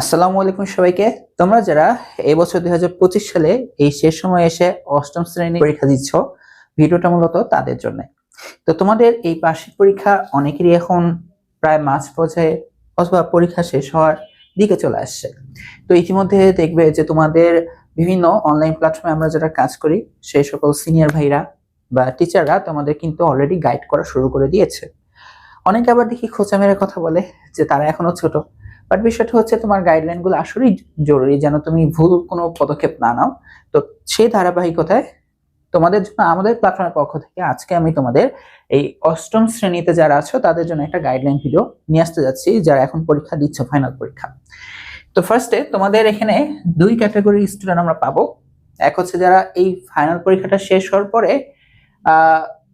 আসসালামু আলাইকুম সবাইকে। তোমরা যারা এবছর দুই হাজার পঁচিশ সালে এই শেষ সময় এসে অষ্টম শ্রেণি পরীক্ষা দিচ্ছ, ভিডিওটা মূলত তাদের জন্য। তো তোমাদের এই বার্ষিক পরীক্ষা অনেকেরই এখন প্রায় মাঝ পর্যায়ে অথবা পরীক্ষা শেষ হওয়ার দিকে চলে আসছে। তো ইতিমধ্যে দেখবে যে তোমাদের বিভিন্ন অনলাইন প্ল্যাটফর্মে আমরা যারা কাজ করি, সেই সকল সিনিয়র ভাইরা বা টিচাররা তোমাদের কিন্তু অলরেডি গাইড করা শুরু করে দিয়েছে। অনেকে আবার দেখি খোঁচা মেরে কথা বলে যে তারা এখনও ছোট। বাট বিষয়টা হচ্ছে তোমার গাইডলাইনগুলো আসলেই জরুরি যেন তুমি ভুল কোনো পদক্ষেপ না নাও। তো সেই ধারাবাহিকতায় তোমাদের জন্য, আমাদের প্ল্যাটফর্মের পক্ষ থেকে আজকে আমি তোমাদের এই অষ্টম শ্রেণীতে যারা আছো, তাদের জন্য একটা গাইডলাইন ভিডিও নিয়ে আসতে যাচ্ছি, যারা এখন পরীক্ষা দিচ্ছ ফাইনাল পরীক্ষা। তো ফার্স্টে তোমাদের এখানে দুই ক্যাটাগরি স্টুডেন্ট আমরা পাবো। এক হচ্ছে যারা এই ফাইনাল পরীক্ষাটা শেষ হওয়ার পরে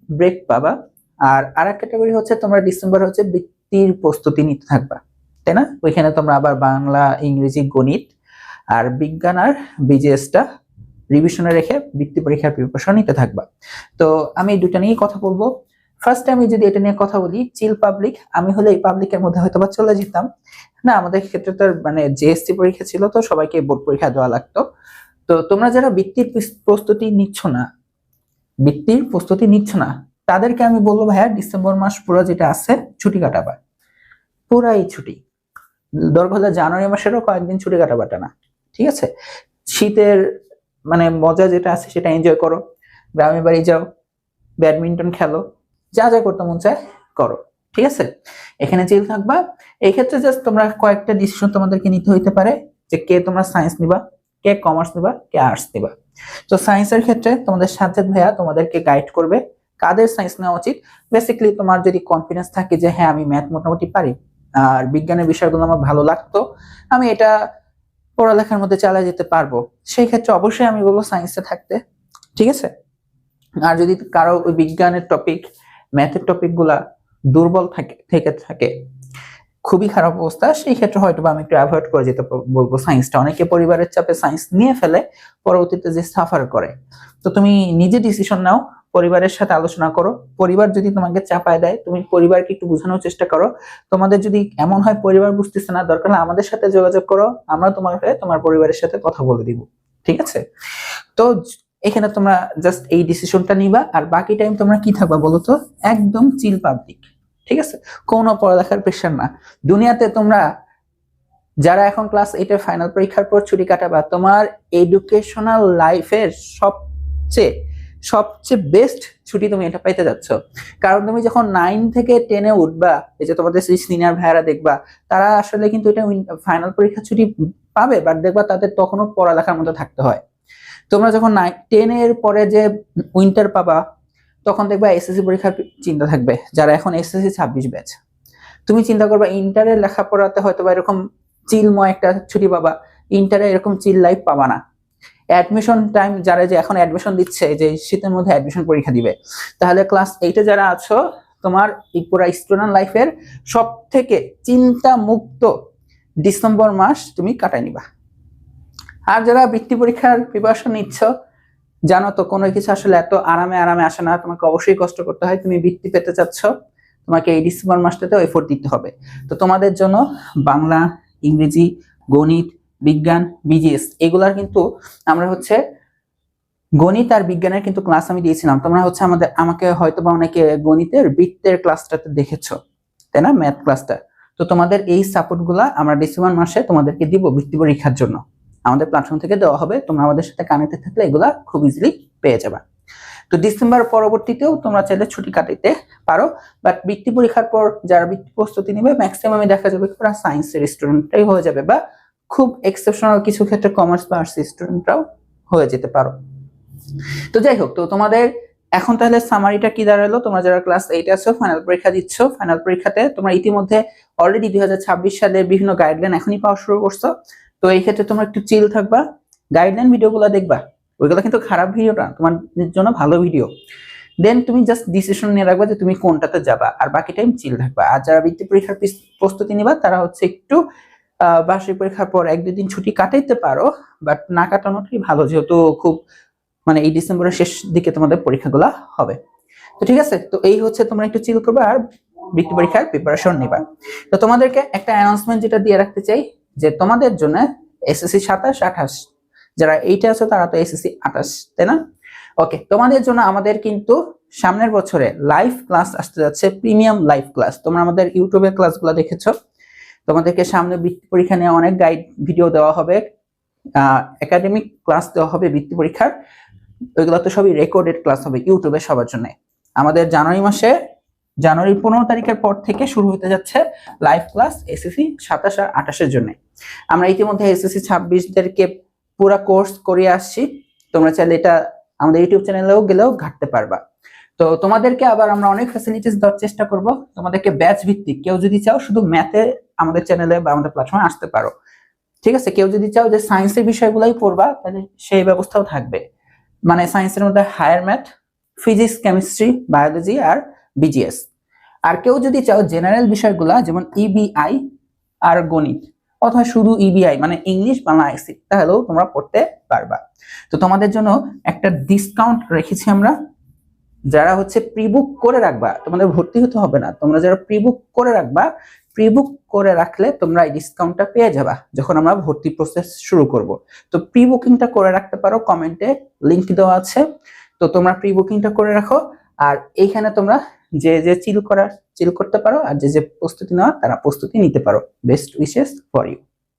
ব্রেক পাবা। আর আর এক ক্যাটাগরি হচ্ছে তোমরা ডিসেম্বর হচ্ছে বৃত্তির প্রস্তুতি নিতে থাকবা। তাই না? ওইখানে তোমরা আবার বাংলা, ইংরেজি, গণিত আর বিজ্ঞান আর বিজিএসটা রিভিশনে রেখে বৃত্তি পরীক্ষার প্রিপারেশন নিতে থাকবা। তো আমি দুটা নিয়েই কথা বলব। ফার্স্ট আমি যদি এটা নিয়ে কথা বলি চিল পাবলিক আমি হলে এই পাবলিকের মধ্যে হয়তো বা চলে যেতাম। না, আমাদের ক্ষেত্রে তো মানে জিএসসি পরীক্ষা ছিল তো সবাইকে বোর্ড পরীক্ষা দেওয়া লাগতো। তো তোমরা যারা বৃত্তির প্রস্তুতি নিচ্ছ না, বৃত্তির প্রস্তুতি নিচ্ছ না, তাদেরকে আমি বলব ভাইয়া ডিসেম্বর মাস পুরো যেটা আছে, ছুটি কাটাবা। পুরাই ছুটি। দরকার জানুয়ারি মাসেরও কয়েকদিন ছুটি কাটাবাটা না, ঠিক আছে? শীতের মানে মজা যেটা আছে সেটা এনজয় করো। গ্রামে বাড়ি যাও, ব্যাডমিন্টন খেলো, যা যা করতে মন চায় করো, ঠিক আছে? এখানে চিল থাকবা। এই ক্ষেত্রে জাস্ট তোমরা কয়েকটা ডিসিশন তোমাদেরকে নিতে হইতে পারে যে কে তোমরা সায়েন্স নিবা, কে কমার্স নিবা, কে আর্টস নিবা। তো সায়েন্সের ক্ষেত্রে তোমাদের সাজ্জাদ ভাইয়া তোমাদেরকে গাইড করবে কাদের সায়েন্স নেওয়া উচিত। বেসিক্যালি তোমার যদি কনফিডেন্স থাকে যে হ্যাঁ আমি ম্যাথ মোটামুটি পারি আর বিজ্ঞানের বিষয়গুলো আমার ভালো লাগতো, আমি এটা পড়ালেখার মধ্যে চালিয়ে যেতে পারব। সেই ক্ষেত্রে অবশ্যই আমি বলব সায়েন্সে থাকতে, ঠিক আছে? আর যদি কারও ওই বিজ্ঞানের টপিক ম্যাথের টপিকগুলা দুর্বল থাকে, থেকে থাকে, খুবই খারাপ অবস্থা, সেই ক্ষেত্রে হয়তো আমি একটু অ্যাভয়েড করে যেতে বলব সায়েন্সটা অনেকে পরিবারের চাপে সায়েন্স নিয়ে ফেলে, পরবর্তীতে যে সাফার করে। তো তুমি নিজে ডিসিশন নাও পরিবারের সাথে আলোচনা করো। পরিবার যদি তোমাকে চাপায় দেয়, তুমি পরিবারকে একটু বোঝানোর চেষ্টা করো। তোমাদের যদি এমন হয় পরিবার বুঝতেছে না, দরকার আমাদের সাথে যোগাযোগ করো। আমরা তোমার হয়ে তোমার পরিবারের সাথে কথা বলে দিব। ঠিক আছে? তো এখানে তোমরা জাস্ট এই ডিসিশনটা নিবা, আর বাকি টাইম তোমরা কি থাকবা বলো তো? একদম চিল পাবলিক ঠিক আছে? কোনো পড়ালেখার প্রেশার না। দুনিয়াতে তোমরা যারা এখন ক্লাস এইটের ফাইনাল পরীক্ষার পর ছুটি কাটাবা, তোমার এডুকেশনাল লাইফের সবচেয়ে সবচেয়ে বেস্ট ছুটি তুমি এটা পাইতে যাচ্ছ। কারণ তুমি যখন নাইন থেকে টেনে উঠবা, এই যে তোমাদের সিনিয়র ভাইয়ারা দেখবা, তারা আসলে কিন্তু এটা ফাইনাল পরীক্ষা ছুটি পাবে বাট দেখবা তাদের তখনও পড়ালেখার মধ্যে থাকতে হয়। তোমরা যখন নাইন টেনের পরে যে উইন্টার পাবা, তখন দেখবা এসএসসি পরীক্ষার চিন্তা থাকবে, যারা এখন এসএসসি ছাব্বিশ ব্যাচ তুমি চিন্তা করবা ইন্টারের লেখাপড়াতে হয়তো বা এরকম চিলময় একটা ছুটি পাবা ইন্টারে এরকম চিল লাইফ পাবা না। অ্যাডমিশন টাইম যারা যে এখন অ্যাডমিশন দিচ্ছে, যে শীতের মধ্যে অ্যাডমিশন পরীক্ষা দিবে, তাহলে ক্লাস এইটে যারা আছো, তোমার পুরো স্টুডেন্ট লাইফের সব থেকে চিন্তা মুক্ত ডিসেম্বর মাস তুমি কাটাই নিবা। আর যারা বৃত্তি পরীক্ষার প্রিপারেশন নিচ্ছ, জানো তো কোনো কিছু আসলে এত আরামে আরামে আসে না, তোমাকে অবশ্যই কষ্ট করতে হয়, তুমি বৃত্তি পেতে চাচ্ছ, তোমাকে এই ডিসেম্বর মাসটাতেও এফোর্ট দিতে হবে। তো তোমাদের জন্য বাংলা, ইংরেজি, গণিত বিজ্ঞান বিজিএস এগুলার কিন্তু আমরা হচ্ছে গণিত আর বিজ্ঞানের কিন্তু ক্লাস আমি দিয়েছিলাম। তোমরা হচ্ছে আমাদের, আমাকে হয়তো বা অনেকে গণিতের বৃত্তের ক্লাসটাতে দেখেছ, তাই না? ম্যাথ ক্লাসটা তো তোমাদের এই সাপোর্টগুলা আমরা ডিসেম্বর মাসে তোমাদেরকে দিব বৃত্তি পরীক্ষার জন্য। আমাদের প্ল্যাটফর্ম থেকে দেওয়া হবে, তোমরা আমাদের সাথে কানেক্টে থাকলে এগুলা খুব ইজিলি পেয়ে যাবে। তো ডিসেম্বর পরবর্তীতেও তোমরা চাইলে ছুটি কাটাইতে পারো বাট বৃত্তি পরীক্ষার পর যারা বৃত্তি প্রস্তুতি নেবে ম্যাক্সিমামে দেখা যাবে ওরা সায়েন্সের স্টুডেন্টটাই হয়ে যাবে, বা খুব এক্সেপশনাল কিছু ক্ষেত্রে কমার্স বা আর্টস স্টুডেন্টরাও হয়ে যেতে পারো। তো যাই হোক, তো তোমাদের এখন তাহলে সামারিটা কি দাঁড়াল? তোমরা যারা ক্লাস এইট আছো ফাইনাল পরীক্ষা দিচ্ছ ফাইনাল পরীক্ষাতে তোমরা ইতিমধ্যে অলরেডি দুই সালের বিভিন্ন গাইডলাইন এখনই পাওয়া শুরু করছ। তো এই ক্ষেত্রে তোমরা একটু চিল থাকবা গাইডলাইন ভিডিওগুলো দেখবা, ওইগুলো কিন্তু খারাপ ভিডিও না, তোমার জন্য ভালো ভিডিও দেন তুমি জাস্ট ডিসিশন নিয়ে রাখবা যে তুমি কোনটাতে যাবা, আর বাকি টাইম চিল থাকবা। আর যারা বৃত্তি পরীক্ষার প্রস্তুতি নিবা, তারা হচ্ছে একটু বার্ষিক পরীক্ষার পর এক দুদিন ছুটি কাটাইতে পারো বাট না কাটানোটাই ভালো, যেহেতু খুব মানে এই ডিসেম্বরের শেষ দিকে তোমাদের পরীক্ষাগুলো হবে। তো ঠিক আছে, তো এই হচ্ছে তোমরা একটু চিল করবে আর বৃত্তি পরীক্ষার প্রিপারেশন নিবা। তো তোমাদেরকে একটা অ্যানাউন্সমেন্ট যেটা দিয়ে রাখতে চাই, যে তোমাদের জন্য এসএসসি সাতাশ, আঠাশ, যারা এইটা আছে তারা তো এসএসসি আঠাশ, তাই না? ওকে তোমাদের জন্য আমাদের কিন্তু সামনের বছরে লাইভ ক্লাস আসতে যাচ্ছে প্রিমিয়াম লাইভ ক্লাস তোমরা আমাদের ইউটিউবের ক্লাসগুলো দেখেছ তোমাদেরকে সামনে বৃত্তি পরীক্ষা নিয়ে অনেক গাইড ভিডিও দেওয়া হবে। একাডেমিক ক্লাস দেওয়া হবে বৃত্তি পরীক্ষার। ওইগুলো তো সবই রেকর্ডেড ক্লাস হবে ইউটিউবে সবার জন্য। আমাদের জানুয়ারি মাসে, জানুয়ারি পনেরো তারিখের পর থেকে শুরু হতে যাচ্ছে লাইভ ক্লাস এসএসসি সাতাশ আর আঠাশের জন্য। আমরা ইতিমধ্যে এসএসসি ছাব্বিশদেরকে পুরো কোর্স করিয়ে আসছি। তোমরা চাইলে এটা আমাদের ইউটিউব চ্যানেলেও গেলেও ঘাটতে পারবা। তো তোমাদেরকে আবার আমরা অনেক ফ্যাসিলিটিস দেওয়ার চেষ্টা করব। তোমাদেরকে ব্যাচ ভিত্তিক, কেউ যদি চাও শুধু ম্যাথে আমাদের চ্যানেলে বা আমাদের প্ল্যাটফর্মে আসতে পারো। ঠিক আছে? কেউ যদি চাও যে সায়েন্সের বিষয়গুলোই পড়বা, তাহলে সেই ব্যবস্থাও থাকবে। মানে সায়েন্সের মধ্যে higher math physics chemistry biology আর বিজিএস আর কেউ যদি চাও জেনারেল বিষয়গুলা, যেমন ইবিআই আর গণিত, অথবা শুধু ইবিআই মানে ইংলিশ, বাংলা আইসি তাহলেও তোমরা পড়তে পারবা। তো তোমাদের জন্য একটা ডিসকাউন্ট রেখেছি আমরা। যারা হচ্ছে প্রিবুক করে রাখবা, তোমাদের ভর্তি হতে হবে না। তোমরা যারা প্রিবুক করে রাখবা প্রিবুক করে রাখলে তোমরা এই ডিসকাউন্টটা পেয়ে যাবা যখন আমরা ভর্তি প্রসেস শুরু করব। তো প্রি বুকিংটা করে রাখতে পারো কমেন্টে লিংক দেওয়া আছে। তো তোমরা প্রি বুকিংটা করে রাখো আর এইখানে তোমরা যে যে চিল করার চিল করতে পারো আর যে যে প্রস্তুতি নেওয়া তারা প্রস্তুতি নিতে পারো। Best wishes for you